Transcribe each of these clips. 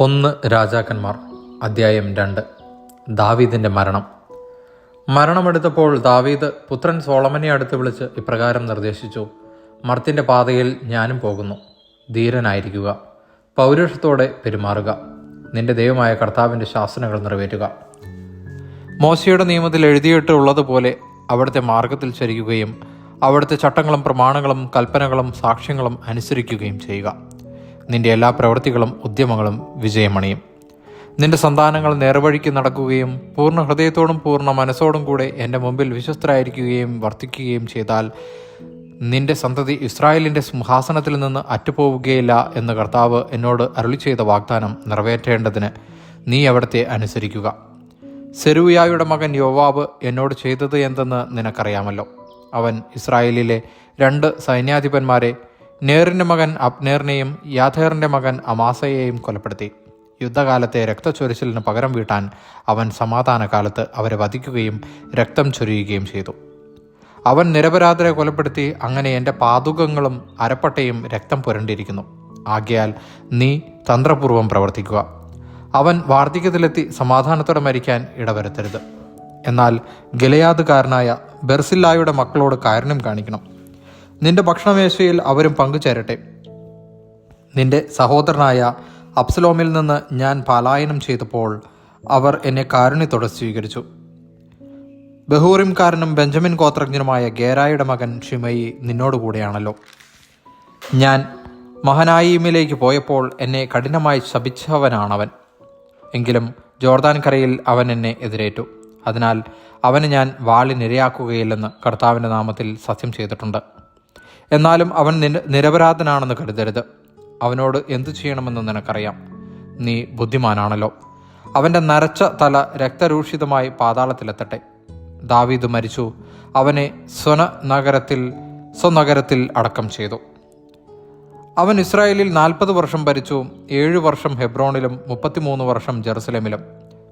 ഒന്ന് രാജാക്കന്മാർ അദ്ധ്യായം രണ്ട്. ദാവീദിന്റെ മരണം. മരണമെടുത്തപ്പോൾ ദാവീദ് പുത്രൻ സോളമനെ അടുത്ത് വിളിച്ച് ഇപ്രകാരം നിർദ്ദേശിച്ചു. മർത്തിന്റെ പാതയിൽ ഞാനും പോകുന്നു. ധീരനായിരിക്കുക. പൗരുഷത്തോടെ പെരുമാറുക. നിന്റെ ദൈവമായ കർത്താവിന്റെ ശാസനകൾ നിറവേറ്റുക. മോശയുടെ നിയമത്തിൽ എഴുതിയിട്ടുള്ളതുപോലെ അവിടുത്തെ മാർഗത്തിൽ ചരിക്കുകയും അവിടുത്തെ ചട്ടങ്ങളും പ്രമാണങ്ങളും കൽപ്പനകളും സാക്ഷ്യങ്ങളും അനുസരിക്കുകയും ചെയ്യുക. നിന്റെ എല്ലാ പ്രവൃത്തികളും ഉദ്യമങ്ങളും വിജയമണിയും. നിന്റെ സന്താനങ്ങൾ നേർവഴിക്ക് നടക്കുകയും പൂർണ ഹൃദയത്തോടും പൂർണ മനസ്സോടും കൂടെ എന്റെ മുമ്പിൽ വിശ്വസ്തരായിരിക്കുകയും വർദ്ധിക്കുകയും ചെയ്താൽ നിന്റെ സന്തതി ഇസ്രായേലിന്റെ സിംഹാസനത്തിൽ നിന്ന് അറ്റുപോവുകയില്ല എന്ന് കർത്താവ് എന്നോട് അരുളി ചെയ്ത വാഗ്ദാനം നിറവേറ്റേണ്ടതിന് നീ അവിടത്തെ അനുസരിക്കുക. സെരുവിയായുടെ മകൻ യോവാബ് എന്നോട് ചെയ്തത് എന്തെന്ന് നിനക്കറിയാമല്ലോ. അവൻ ഇസ്രായേലിലെ രണ്ട് സൈന്യാധിപന്മാരെ നേറിന്റെ മകൻ അബ്നേറിനെയും യാഥേറിന്റെ മകൻ അമാസയെയും കൊലപ്പെടുത്തി. യുദ്ധകാലത്തെ രക്തച്ചൊരിച്ചിലിന് പകരം വീട്ടാൻ അവൻ സമാധാനകാലത്ത് അവരെ വധിക്കുകയും രക്തം ചൊരിയുകയും ചെയ്തു. അവൻ നിരപരാധരെ കൊലപ്പെടുത്തി അങ്ങനെ എന്റെ പാതുകങ്ങളും അരപ്പട്ടയും രക്തം പുരണ്ടിരിക്കുന്നു ആകയാൽ നീ തന്ത്രപൂർവം പ്രവർത്തിക്കുക. അവൻ വാർദ്ധക്യത്തിലെത്തി സമാധാനത്തോടെ മരിക്കാൻ ഇടവരുത്തരുത്. എന്നാൽ ഗലയാദുകാരനായ ബെർസില്ലായുടെ മക്കളോട് കാരുണ്യം കാണിക്കണം. നിന്റെ ഭക്ഷണമേശയിൽ അവരും പങ്കുചേരട്ടെ. നിന്റെ സഹോദരനായ അപ്സലോമിൽ നിന്ന് ഞാൻ പലായനം ചെയ്തപ്പോൾ അവർ എന്നെ കാരുണ്യത്തോടെ സ്വീകരിച്ചു. ബഹൂറിംകാരനും ബെഞ്ചമിൻ ഗോത്രജ്ഞനുമായ ഗേരായുടെ മകൻ ഷിമയി നിന്നോടുകൂടെയാണല്ലോ ഞാൻ മഹനായിമിലേക്ക് പോയപ്പോൾ എന്നെ കഠിനമായി ശപിച്ചവനാണവൻ. എങ്കിലും ജോർദാൻ കരയിൽ അവൻ എന്നെ എതിരേറ്റു. അതിനാൽ അവന് ഞാൻ വാളിനിരയാക്കുകയില്ലെന്ന് കർത്താവിന്റെ നാമത്തിൽ സത്യം ചെയ്തിട്ടുണ്ട്. എന്നാലും അവൻ നിര നിരപരാധനാണെന്ന് കരുതരുത്. അവനോട് എന്തു ചെയ്യണമെന്ന് നിനക്കറിയാം. നീ ബുദ്ധിമാനാണല്ലോ. അവന്റെ നരച്ച തല രക്തരൂഷിതമായി പാതാളത്തിലെത്തട്ടെ. ദാവീദ് മരിച്ചു. അവനെ സ്വന നഗരത്തിൽ സ്വനഗരത്തിൽ അടക്കം ചെയ്തു. അവൻ ഇസ്രായേലിൽ നാൽപ്പത് വർഷം ഭരിച്ചു. ഏഴ് വർഷം ഹെബ്രോണിലും മുപ്പത്തിമൂന്ന് വർഷം ജെറുസലേമിലും.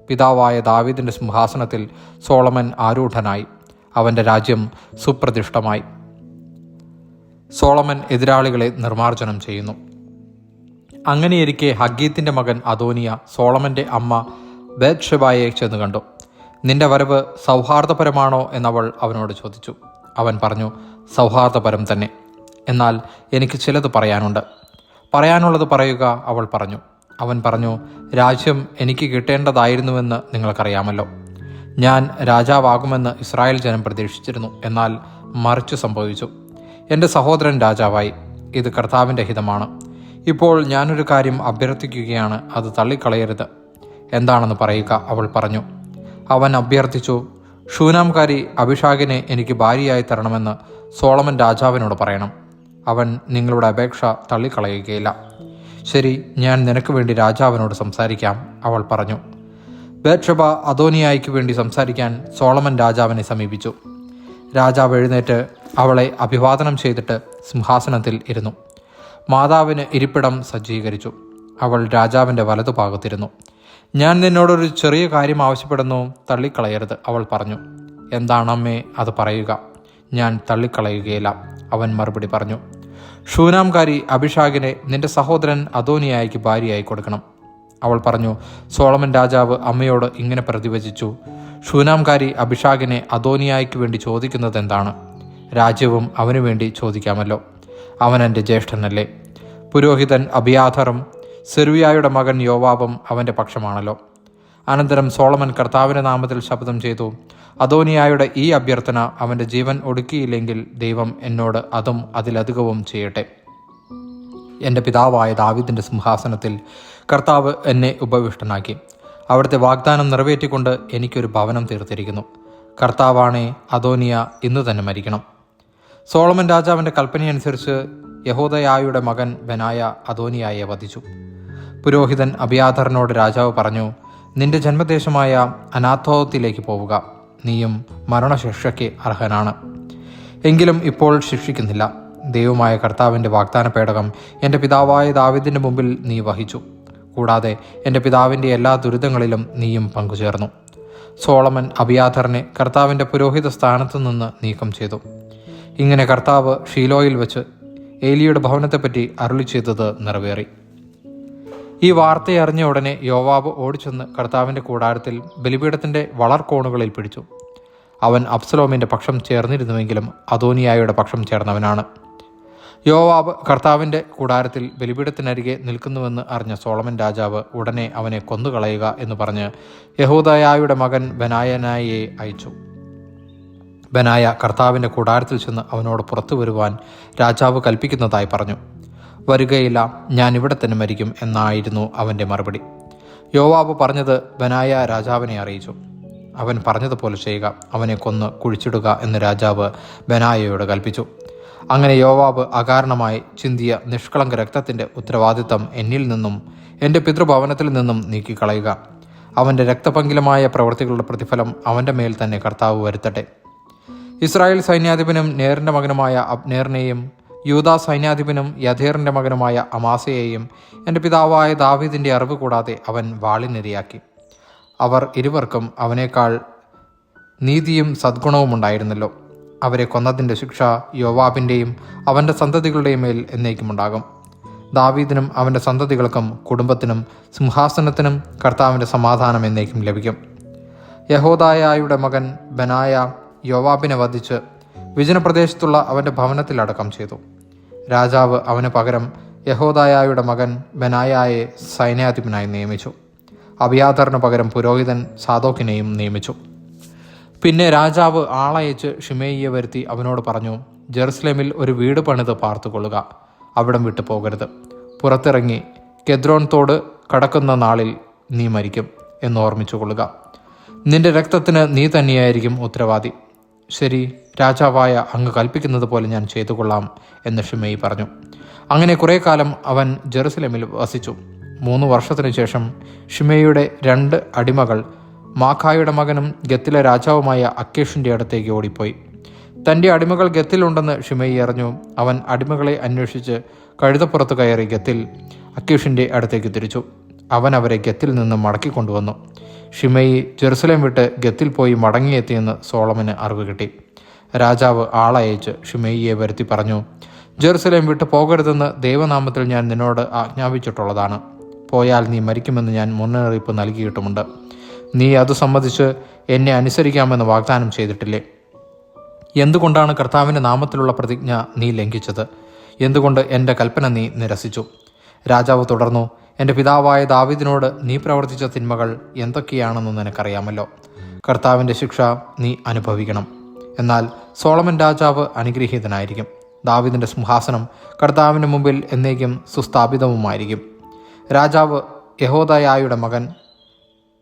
പിതാവായ ദാവീദിന്റെ സിംഹാസനത്തിൽ സോളമൻ ആരൂഢനായി. അവന്റെ രാജ്യം സുപ്രതിഷ്ഠമായി. സോളമൻ എതിരാളികളെ നിർമ്മാർജനം ചെയ്യുന്നു. അങ്ങനെയിരിക്കെ ഹഗീത്തിന്റെ മകൻ അദോനിയ സോളമന്റെ അമ്മ ബേത്ഷബായെ ചെന്ന് കണ്ടു. നിന്റെ വരവ് സൗഹാർദ്ദപരമാണോ? എന്നവൾ അവനോട് ചോദിച്ചു. അവൻ പറഞ്ഞു സൗഹാർദ്ദപരം തന്നെ. എന്നാൽ എനിക്ക് ചിലത് പറയാനുണ്ട്. പറയാനുള്ളത് പറയുക അവൾ പറഞ്ഞു. അവൻ പറഞ്ഞു രാജ്യം എനിക്ക് കിട്ടേണ്ടതായിരുന്നുവെന്ന് നിങ്ങൾക്കറിയാമല്ലോ. ഞാൻ രാജാവാകുമെന്ന് ഇസ്രായേൽ ജനം പ്രതീക്ഷിച്ചിരുന്നു. എന്നാൽ മറിച്ചു സംഭവിച്ചു. എന്റെ സഹോദരൻ രാജാവായി. ഇത് കർത്താവിന്റെ ഹിതമാണ്. ഇപ്പോൾ ഞാനൊരു കാര്യം അഭ്യർത്ഥിക്കുകയാണ് അത് തള്ളിക്കളയരുത്. എന്താണെന്ന് പറയുക അവൾ പറഞ്ഞു. അവൻ അഭ്യർത്ഥിച്ചു ഷൂനാംകാരി അഭിഷാകിനെ എനിക്ക് ഭാര്യയായി തരണമെന്ന് സോളമൻ രാജാവിനോട് പറയണം. അവൻ നിങ്ങളുടെ അപേക്ഷ തള്ളിക്കളയുകയില്ല. ശരി ഞാൻ നിനക്ക് വേണ്ടി രാജാവിനോട് സംസാരിക്കാം അവൾ പറഞ്ഞു. ബേക്ഷബ അദോനിയായിക്ക് വേണ്ടി സംസാരിക്കാൻ സോളമൻ രാജാവിനെ സമീപിച്ചു. രാജാവ് എഴുന്നേറ്റ് അവളെ അഭിവാദനം ചെയ്തിട്ട് സിംഹാസനത്തിൽ ഇരുന്നു. മാതാവിന് ഇരിപ്പിടം സജ്ജീകരിച്ചു. അവൾ രാജാവിന്റെ വലതുഭാഗത്തിരുന്നു ഞാൻ നിന്നോടൊരു ചെറിയ കാര്യം ആവശ്യപ്പെടുന്നു. തള്ളിക്കളയരുത് അവൾ പറഞ്ഞു. എന്താണ് അമ്മേ അത് പറയുക? ഞാൻ തള്ളിക്കളയുകയില്ല അവൻ മറുപടി പറഞ്ഞു. ഷൂനാംകാരി അഭിഷാകിനെ നിന്റെ സഹോദരൻ അദോനിയായിക്ക് ഭാര്യയായി കൊടുക്കണം അവൾ പറഞ്ഞു. സോളമൻ രാജാവ് അമ്മയോട് ഇങ്ങനെ പ്രതിവചിച്ചു. ഷൂനാംകാരി അഭിഷാകിനെ അദോനിയായിക്ക് വേണ്ടി ചോദിക്കുന്നത് എന്താണ് രാജ്യവും അവനു വേണ്ടി ചോദിക്കാമല്ലോ. അവൻ എന്റെ ജ്യേഷ്ഠനല്ലേ. പുരോഹിതൻ അബിയാഥറും സെറുയായുടെ മകൻ യോവാബും അവന്റെ പക്ഷമാണല്ലോ. അനന്തരം സോളമൻ കർത്താവിന്റെ നാമത്തിൽ ശബ്ദം ചെയ്തു. അദോനിയായുടെ ഈ അഭ്യർത്ഥന അവന്റെ ജീവൻ ഒടുക്കിയില്ലെങ്കിൽ ദൈവം എന്നോട് അതും അതിലധികവും ചെയ്യട്ടെ. എന്റെ പിതാവായ ദാവിദിന്റെ സിംഹാസനത്തിൽ കർത്താവ് എന്നെ ഉപവിഷ്ടനാക്കി. അവിടുത്തെ വാഗ്ദാനം നിറവേറ്റിക്കൊണ്ട് എനിക്കൊരു ഭവനം തീർത്തിരിക്കുന്നു. കർത്താവാണേ അദോനിയ ഇന്ന് തന്നെ മരിക്കണം. സോളമൻ രാജാവിന്റെ കൽപ്പനയനുസരിച്ച് യഹോദയായുടെ മകൻ ബനായ അദോനിയായെ വധിച്ചു. പുരോഹിതൻ അബിയാധറിനോട് രാജാവ് പറഞ്ഞു നിന്റെ ജന്മദേശമായ അനാഥോത്തിലേക്ക് പോവുക. നീയും മരണശിക്ഷയ്ക്ക് അർഹനാണ്. എങ്കിലും ഇപ്പോൾ ശിക്ഷിക്കുന്നില്ല. ദൈവമായ കർത്താവിന്റെ വാഗ്ദാന പേടകം എന്റെ പിതാവായ ദാവിദിന്റെ മുമ്പിൽ നീ വഹിച്ചു. കൂടാതെ എന്റെ പിതാവിന്റെ എല്ലാ ദുരിതങ്ങളിലും നീയും പങ്കുചേർന്നു. സോളമൻ അബിയാധറിനെ കർത്താവിന്റെ പുരോഹിത സ്ഥാനത്തു നിന്ന് നീക്കം ചെയ്തു. ഇങ്ങനെ കർത്താവ് ഷീലോയിൽ വെച്ച് ഏലിയുടെ ഭവനത്തെപ്പറ്റി അരുളി ചെയ്തത് നിറവേറി. ഈ വാർത്തയറിഞ്ഞ ഉടനെ യോവാബ് ഓടിച്ചെന്ന് കർത്താവിന്റെ കൂടാരത്തിൽ ബലിപീഠത്തിന്റെ വളർക്കോണുകളിൽ പിടിച്ചു. അവൻ അബ്സലോമിന്റെ പക്ഷം ചേർന്നിരുന്നുവെങ്കിലും അദോനിയായുടെ പക്ഷം ചേർന്നവനാണ്. യോവാബ് കർത്താവിന്റെ കൂടാരത്തിൽ ബലിപീഠത്തിനരികെ നിൽക്കുന്നുവെന്ന് അറിഞ്ഞ സോളമൻ രാജാവ് ഉടനെ അവനെ കൊന്നുകളയുക എന്ന് പറഞ്ഞ് യഹൂദയായുടെ മകൻ ബനായനായെ അയച്ചു. ബനായ കർത്താവിന്റെ കൂടാരത്തിൽ ചെന്ന് അവനോട് പുറത്തു വരുവാൻ രാജാവ് കൽപ്പിക്കുന്നതായി പറഞ്ഞു. വരികയില്ല ഞാൻ ഇവിടെ തന്നെ മരിക്കും എന്നായിരുന്നു അവന്റെ മറുപടി. യോവാബ് പറഞ്ഞത് ബനായ രാജാവിനെ അറിയിച്ചു. അവൻ പറഞ്ഞതുപോലെ ചെയ്യുക അവനെ കൊന്ന് കുഴിച്ചിടുക എന്ന് രാജാവ് ബനായയോട് കൽപ്പിച്ചു. അങ്ങനെ യോവാബ് അകാരണമായി ചിന്തിയ നിഷ്കളങ്ക രക്തത്തിന്റെ ഉത്തരവാദിത്തം എന്നിൽ നിന്നും എന്റെ പിതൃഭവനത്തിൽ നിന്നും നീക്കിക്കളയുക. അവന്റെ രക്തപങ്കിലമായ പ്രവൃത്തികളുടെ പ്രതിഫലം അവന്റെ മേൽ തന്നെ കർത്താവ് വരുത്തട്ടെ. ഇസ്രായേൽ സൈന്യാധിപനും നേറിന്റെ മകനുമായ അബ്നേറിനെയും യൂദാ സൈന്യാധിപനും യഥേറിന്റെ മകനുമായ അമാസയെയും എന്റെ പിതാവായ ദാവീദിന്റെ അറിവ് കൂടാതെ അവൻ വാളിനിരയാക്കി. അവർ ഇരുവർക്കും അവനേക്കാൾ നീതിയും സദ്ഗുണവും ഉണ്ടായിരുന്നല്ലോ. അവരെ കൊന്നതിന്റെ ശിക്ഷ യോവാബിന്റെയും അവന്റെ സന്തതികളുടെയും മേൽ എന്നേക്കുമുണ്ടാകും ദാവീദിനും അവന്റെ സന്തതികൾക്കും കുടുംബത്തിനും സിംഹാസനത്തിനും കർത്താവിന്റെ സമാധാനം എന്നേക്കും ലഭിക്കും. യഹോദായയുടെ മകൻ ബനായ യോവാബിനെ വധിച്ച് വിജനപ്രദേശത്തുള്ള അവന്റെ ഭവനത്തിൽ അടക്കം ചെയ്തു. രാജാവ് അവന് പകരം യഹോദായായുടെ മകൻ ബനായായെ സൈന്യാധിപനായി നിയമിച്ചു. അബിയാദറിന് പകരം പുരോഹിതൻ സാദോക്കിനെയും നിയമിച്ചു. പിന്നെ രാജാവ് ആളയച്ച് ഷിമേയിയെ വരുത്തി അവനോട് പറഞ്ഞു ജെറുസലേമിൽ ഒരു വീട് പണിത് പാർത്തുകൊള്ളുക. അവിടം വിട്ടു പോകരുത്. പുറത്തിറങ്ങി കെദ്രോൺ തോട് കടക്കുന്ന നാളിൽ നീ മരിക്കും എന്ന് ഓർമ്മിച്ചു കൊള്ളുക. നിന്റെ രക്തത്തിന് നീ തന്നെയായിരിക്കും ഉത്തരവാദി. ശരി രാജാവായ അങ്ങ് കൽപ്പിക്കുന്നത് പോലെ ഞാൻ ചെയ്തു കൊള്ളാം എന്ന് ഷിമേയി പറഞ്ഞു. അങ്ങനെ കുറേ കാലം അവൻ ജെറുസലേമിൽ വസിച്ചു. മൂന്ന് വർഷത്തിനു ശേഷം ഷിമേയുടെ രണ്ട് അടിമകൾ മാഖായുടെ മകനും ഗത്തിലെ രാജാവുമായ അക്കേഷിന്റെ അടുത്തേക്ക് ഓടിപ്പോയി. തന്റെ അടിമകൾ ഗത്തിലുണ്ടെന്ന് ഷിമയി അറിഞ്ഞു. അവൻ അടിമകളെ അന്വേഷിച്ച് കഴുതപ്പുറത്ത് കയറി ഗത്തിൽ അക്കേഷിന്റെ അടുത്തേക്ക് തിരിച്ചു. അവൻ അവരെ ഗത്തിൽ നിന്ന് മടക്കി മടക്കിക്കൊണ്ടുവന്നു ഷിമയി ജെറുസലേം വിട്ട് ഗത്തിൽ പോയി മടങ്ങിയെത്തിയെന്ന് സോളമന് അറിവ് കിട്ടി. രാജാവ് ആളയച്ച് ഷിമയിയെ വരുത്തി പറഞ്ഞു ജെറുസലേം വിട്ട് പോകരുതെന്ന് ദൈവനാമത്തിൽ ഞാൻ നിന്നോട് ആജ്ഞാപിച്ചിട്ടുള്ളതാണ്. പോയാൽ നീ മരിക്കുമെന്ന് ഞാൻ മുന്നറിയിപ്പ് നൽകിയിട്ടുമുണ്ട്. നീ അത് സംബന്ധിച്ച് എന്നെ അനുസരിക്കാമെന്ന് വാഗ്ദാനം ചെയ്തിട്ടില്ലേ? എന്തുകൊണ്ടാണ് കർത്താവിന്റെ നാമത്തിലുള്ള പ്രതിജ്ഞ നീ ലംഘിച്ചത്? എന്തുകൊണ്ട് എന്റെ കൽപ്പന നീ നിരസിച്ചു? രാജാവ് തുടർന്നു എന്റെ പിതാവായ ദാവിദിനോട് നീ പ്രവർത്തിച്ച തിന്മകൾ എന്തൊക്കെയാണെന്ന് നിനക്കറിയാമല്ലോ. കർത്താവിന്റെ ശിക്ഷ നീ അനുഭവിക്കണം. എന്നാൽ സോളമൻ രാജാവ് അനുഗ്രഹീതനായിരിക്കും. ദാവിദിന്റെ സിംഹാസനം കർത്താവിന് മുമ്പിൽ എന്നേക്കും സുസ്ഥാപിതവുമായിരിക്കും. രാജാവ് യഹോദയായുടെ മകൻ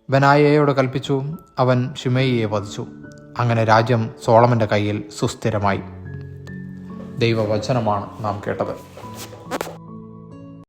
ബനായയോട് കൽപ്പിച്ചു അവൻ ഷിമയിയെ വധിച്ചു. അങ്ങനെ രാജ്യം സോളമന്റെ കയ്യിൽ സുസ്ഥിരമായി. ദൈവവചനമാണ് നാം കേട്ടത്.